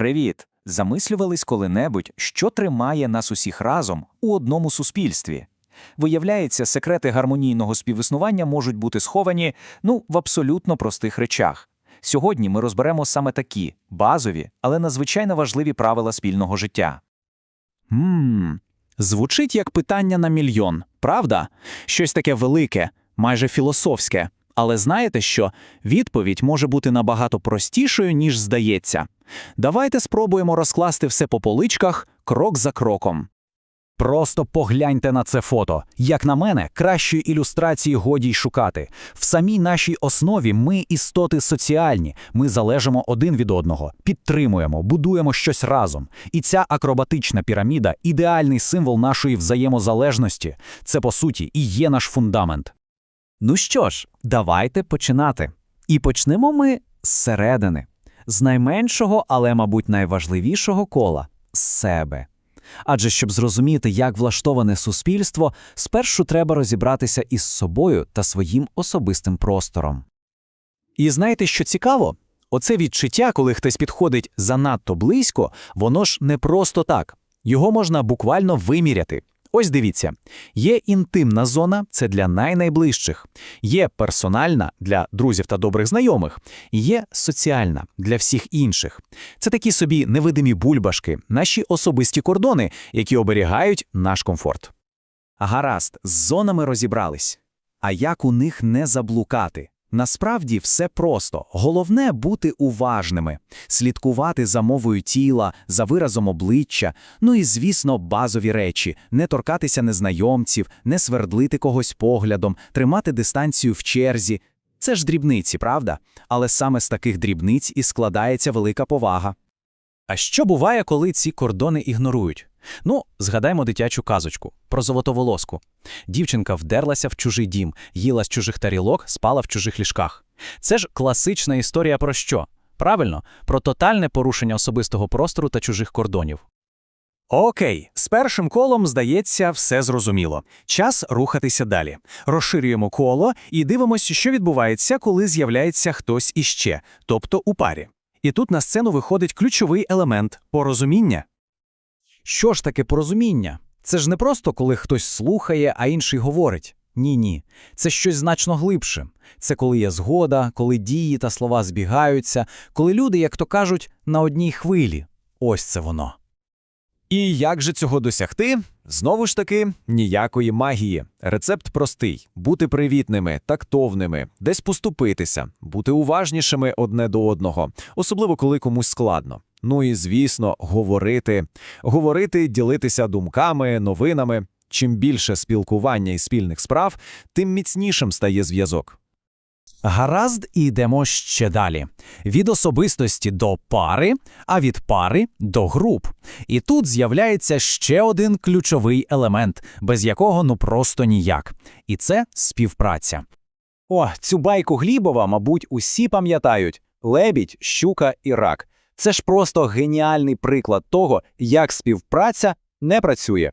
Привіт! Замислювались коли-небудь, що тримає нас усіх разом у одному суспільстві. Виявляється, секрети гармонійного співіснування можуть бути сховані ну, в абсолютно простих речах. Сьогодні ми розберемо саме такі базові, але надзвичайно важливі правила спільного життя. Ммм, звучить як питання на мільйон, правда? Щось таке велике, майже філософське. Але знаєте що? Відповідь може бути набагато простішою, ніж здається. Давайте спробуємо розкласти все по поличках крок за кроком. Просто погляньте на це фото. Як на мене, кращої ілюстрації годі й шукати. В самій нашій основі ми істоти соціальні, ми залежимо один від одного, підтримуємо, будуємо щось разом. І ця акробатична піраміда ідеальний символ нашої взаємозалежності. Це, по суті, і є наш фундамент. Ну що ж, давайте починати. І почнемо ми зсередини, з найменшого, але, мабуть, найважливішого кола з себе. Адже щоб зрозуміти, як влаштоване суспільство, спершу треба розібратися із собою та своїм особистим простором. І знаєте, що цікаво? Оце відчуття, коли хтось підходить занадто близько, воно ж не просто так. Його можна буквально виміряти. Ось дивіться: є інтимна зона це для найнайближчих, є персональна для друзів та добрих знайомих, є соціальна для всіх інших. Це такі собі невидимі бульбашки, наші особисті кордони, які оберігають наш комфорт. Гаразд, з зонами розібрались. А як у них не заблукати? Насправді все просто. Головне бути уважними, слідкувати за мовою тіла, за виразом обличчя, ну і, звісно, базові речі, не торкатися незнайомців, не свердлити когось поглядом, тримати дистанцію в черзі. Це ж дрібниці, правда? Але саме з таких дрібниць і складається велика повага. А що буває, коли ці кордони ігнорують? Ну, згадаймо дитячу казочку про золотоволоску. Дівчинка вдерлася в чужий дім, їла з чужих тарілок, спала в чужих ліжках. Це ж класична історія про що? Правильно, про тотальне порушення особистого простору та чужих кордонів. Окей, з першим колом, здається, все зрозуміло. Час рухатися далі. Розширюємо коло і дивимося, що відбувається, коли з'являється хтось іще, тобто у парі. І тут на сцену виходить ключовий елемент порозуміння. Що ж таке порозуміння? Це ж не просто коли хтось слухає, а інший говорить. Ні, ні. Це щось значно глибше. Це коли є згода, коли дії та слова збігаються, коли люди, як то кажуть, на одній хвилі. Ось це воно. І як же цього досягти? Знову ж таки, ніякої магії. Рецепт простий: бути привітними, тактовними, десь поступитися, бути уважнішими одне до одного, особливо коли комусь складно. Ну і звісно, говорити, говорити, ділитися думками, новинами. Чим більше спілкування і спільних справ, тим міцнішим стає зв'язок. Гаразд, і йдемо ще далі. Від особистості до пари, а від пари до груп. І тут з'являється ще один ключовий елемент, без якого ну просто ніяк. І це співпраця. О, цю байку Глібова, мабуть, усі пам'ятають: лебідь, щука і рак. Це ж просто геніальний приклад того, як співпраця не працює.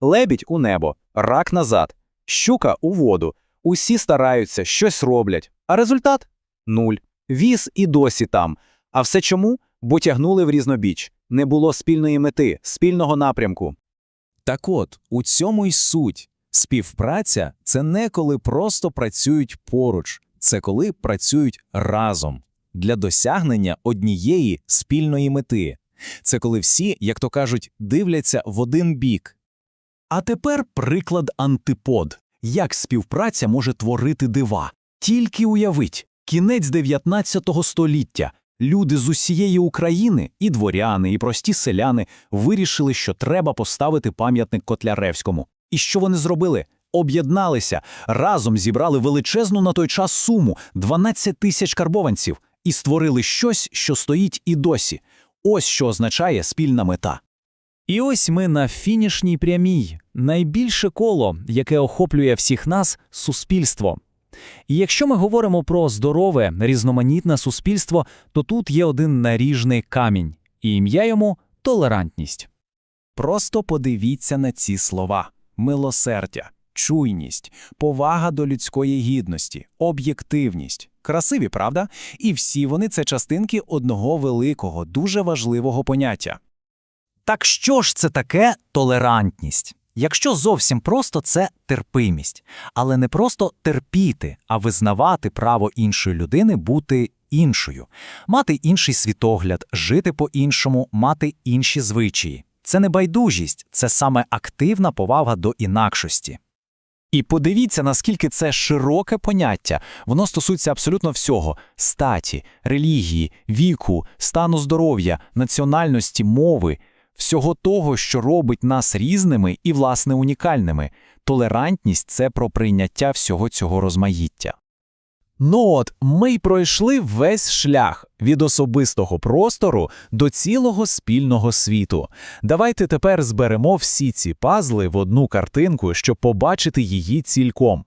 Лебідь у небо, рак назад, щука у воду. Усі стараються, щось роблять, а результат нуль. Віз і досі там. А все чому? Бо тягнули в різнобіч. Не було спільної мети, спільного напрямку. Так от, у цьому й суть. Співпраця це не коли просто працюють поруч, це коли працюють разом для досягнення однієї спільної мети. Це коли всі, як то кажуть, дивляться в один бік. А тепер приклад антипод. Як співпраця може творити дива? Тільки уявіть, кінець 19 століття. Люди з усієї України, і дворяни, і прості селяни вирішили, що треба поставити пам'ятник Котляревському. І що вони зробили? Об'єдналися, разом зібрали величезну на той час суму 12 тисяч карбованців і створили щось, що стоїть і досі. Ось що означає спільна мета. І ось ми на фінішній прямій, найбільше коло, яке охоплює всіх нас суспільство. І якщо ми говоримо про здорове, різноманітне суспільство, то тут є один наріжний камінь, і ім'я йому толерантність. Просто подивіться на ці слова: милосердя, чуйність, повага до людської гідності, об'єктивність, Красиві, правда? І всі вони це частинки одного великого, дуже важливого поняття. Так що ж це таке толерантність? Якщо зовсім просто це терпимість, але не просто терпіти, а визнавати право іншої людини бути іншою, мати інший світогляд, жити по-іншому, мати інші звичаї. Це не байдужість, це саме активна повага до інакшості. І подивіться, наскільки це широке поняття. Воно стосується абсолютно всього: статі, релігії, віку, стану здоров'я, національності, мови, всього того, що робить нас різними і, власне, унікальними. Толерантність це про прийняття всього цього розмаїття. Ну от, ми й пройшли весь шлях від особистого простору до цілого спільного світу. Давайте тепер зберемо всі ці пазли в одну картинку, щоб побачити її цілком.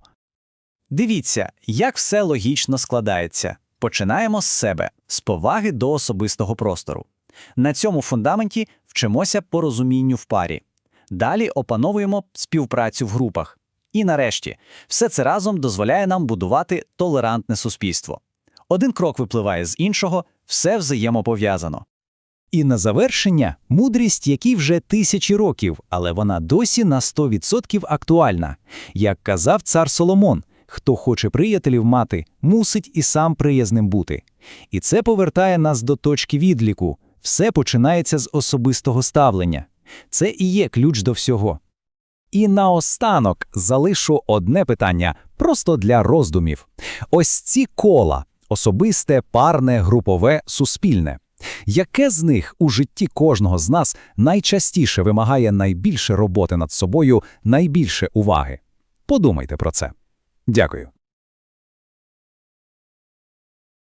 Дивіться, як все логічно складається. Починаємо з себе, з поваги до особистого простору. На цьому фундаменті вчимося порозумінню в парі. Далі опановуємо співпрацю в групах. І нарешті, все це разом дозволяє нам будувати толерантне суспільство. Один крок випливає з іншого, все взаємопов'язано. І на завершення мудрість, якій вже тисячі років, але вона досі на 100% актуальна. Як казав цар Соломон, хто хоче приятелів мати, мусить і сам приязним бути. І це повертає нас до точки відліку. Все починається з особистого ставлення. Це і є ключ до всього. І наостанок залишу одне питання просто для роздумів. Ось ці кола особисте, парне, групове, суспільне. Яке з них у житті кожного з нас найчастіше вимагає найбільше роботи над собою, найбільше уваги? Подумайте про це. Дякую.